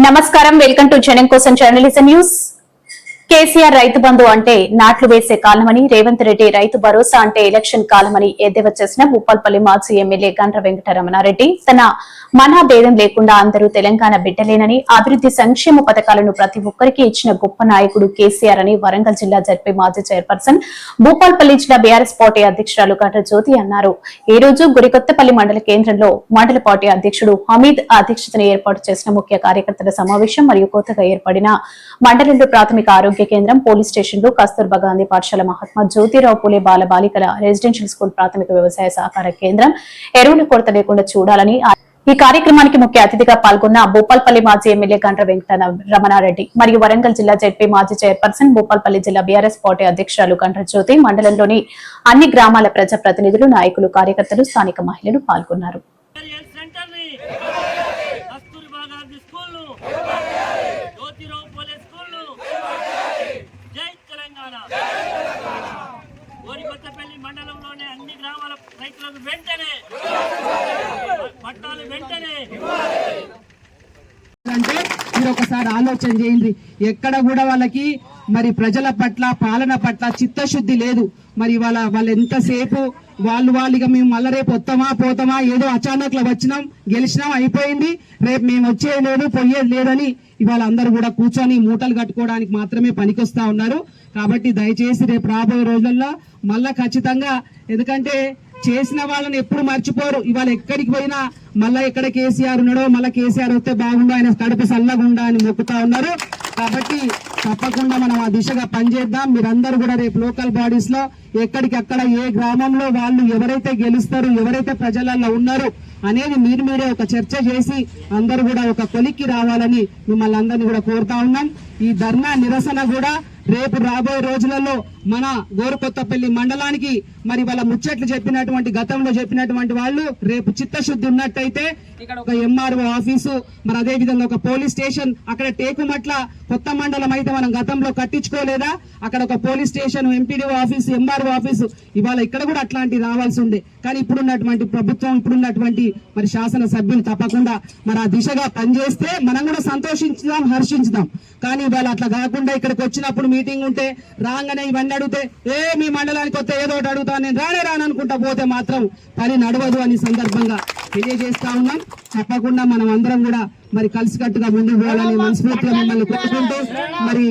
నమస్కారం. Welcome to జనం కోసం జర్నలిజం న్యూస్. కేసీఆర్ రైతు బంధు అంటే నాట్లు వేసే కాలమని రేవంత్ రెడ్డి రైతు భరోసా అంటే ఎలక్షన్ కాలమని ఎద్దేవా చేసిన భూపాల్పల్లి మాజీ ఎమ్మెల్యే గండ్ర వెంకటరమణారెడ్డి. తన మనా భేదం లేకుండా అందరూ తెలంగాణ బిడ్డలేనని అభివృద్ధి సంక్షేమ పథకాలను ప్రతి ఒక్కరికి ఇచ్చిన గొప్ప నాయకుడు కేసీఆర్ అని వరంగల్ జిల్లా జడ్పీ మాజీ చైర్పర్సన్ భూపాల్పల్లి జిల్లా బీఆర్ఎస్ పార్టీ అధ్యక్షురాలు గండ్ర జ్యోతి అన్నారు. ఈ రోజు గురికొత్తపల్లి మండల కేంద్రంలో మండల పార్టీ అధ్యక్షుడు హమీద్ అధ్యక్షతన ఏర్పాటు చేసిన ముఖ్య కార్యకర్తల సమావేశం మరియు కొత్తగా ఏర్పడిన మండలంలో ప్రాథమిక ఆరోగ్య కేంద్రం పోలీస్ స్టేషన్లు కస్తూర్బా గాంధీ పాఠశాల మహాత్మా జ్యోతిరావు పూలే బాల బాలికల రెసిడెన్షియల్ స్కూల్ ప్రాథమిక వ్యవసాయ సహకార కేంద్రం. ఎరువుల కొరత లేకుండా చూడాలని ఈ కార్యక్రమానికి ముఖ్య అతిథిగా పాల్గొన్న భూపాల్పల్లి మాజీ ఎమ్మెల్యే గండ్ర వెంకట రమణారెడ్డి మరియు వరంగల్ జిల్లా జడ్పీ మాజీ చైర్పర్సన్ భూపాల్పల్లి జిల్లా బీఆర్ఎస్ పార్టీ అధ్యక్షురాలు గండ్ర జ్యోతి మండలంలోని అన్ని గ్రామాల ప్రజాప్రతినిధులు నాయకులు కార్యకర్తలు స్థానిక మహిళలు పాల్గొన్నారు హెల్త్ సెంటర్ని కస్తూర్బా గాంధీ స్కూల్ను జ్యోతిరావు పూలే స్కూల్ను జై తెలంగాణ గోరికొత్తపల్లి మండలంలోని అన్ని గ్రామాల రైతులకు వెంటనే పట్టాలు వెంటనే. అంటే మీరు ఒకసారి ఆలోచన చేయండి. ఎక్కడ కూడా వాళ్ళకి మరి ప్రజల పట్ల పాలన పట్ల చిత్తశుద్ధి లేదు. మరి వాళ్ళ వాళ్ళు ఎంతసేపు వాళ్ళు వాళ్ళు ఇక మేము మళ్ళీ రేపు వస్తామా పోతామా ఏదో అచానక్లో వచ్చినాం గెలిచినాం అయిపోయింది. రేపు మేము వచ్చేది లేదు పోయేది లేదని ఇవాళ అందరూ కూడా కూర్చొని మూటలు కట్టుకోవడానికి మాత్రమే పనికొస్తా ఉన్నారు. కాబట్టి దయచేసి రేపు రాబోయే రోజుల్లో మళ్ళా ఖచ్చితంగా ఎందుకంటే చేసిన వాళ్ళని ఎప్పుడు మర్చిపోరు. ఇవాళ ఎక్కడికి పోయినా మళ్ళా ఎక్కడ కేసీఆర్ ఉన్నాడో మళ్ళీ కేసీఆర్ వస్తే బాగుండు ఆయన కడుపు చల్లగుండా అని మొక్కుతా ఉన్నారు. కాబట్టి తప్పకుండా మనం ఆ దిశగా పనిచేద్దాం. మీరందరూ కూడా రేపు లోకల్ బాడీస్లో ఎక్కడికక్కడ ఏ గ్రామంలో వాళ్ళు ఎవరైతే గెలుస్తారు ఎవరైతే ప్రజలలో ఉన్నారు అనేది మీరు మీరే ఒక చర్చ చేసి అందరూ కూడా ఒక కొలిక్కి రావాలని మిమ్మల్ని అందరినీ కూడా కోరుతా ఉన్నాం. ఈ ధర్నా నిరసన కూడా రేపు రాబోయే రోజులలో మన గోరుకొత్తపల్లి మండలానికి మరి వాళ్ళ ముచ్చట్లు చెప్పినటువంటి గతంలో చెప్పినటువంటి వాళ్ళు రేపు చిత్తశుద్ధి ఉన్నట్టయితే ఇక్కడ ఒక ఎంఆర్ఓ ఆఫీసు మరి అదే విధంగా ఒక పోలీస్ స్టేషన్ అక్కడ టేకుమట్ల కొత్త మండలం అయితే మనం గతంలో కట్టించుకోలేదా? అక్కడ ఒక police station MPDO office MRO office ఇవాళ ఇక్కడ కూడా అట్లాంటి రావాల్సి ఉంది కానీ ఇప్పుడున్నటువంటి ప్రభుత్వం ఇప్పుడున్నటువంటి మరి శాసన సభ్యులు తప్పకుండా మరి ఆ దిశగా పనిచేస్తే మనం కూడా సంతోషించుదాం హర్షించుదాం. కానీ ఇవాళ అట్లా కాకుండా ఇక్కడికి వచ్చినప్పుడు మీటింగ్ ఉంటే రాగానే ఇవన్నీ అడిగితే ఏ మీ మండలానికి వస్తే ఏదో ఒకటి అడుగుతా నేను రానే రాను అనుకుంటా పోతే మాత్రం పని నడవదు అని సందర్భంగా తెలియజేస్తా ఉన్నాం. తప్పకుండా మనం అందరం కూడా మరి కలిసికట్టుగా ముందుకు పోవాలని మనస్ఫూర్తిగా మిమ్మల్ని కోరుకుంటూ మరి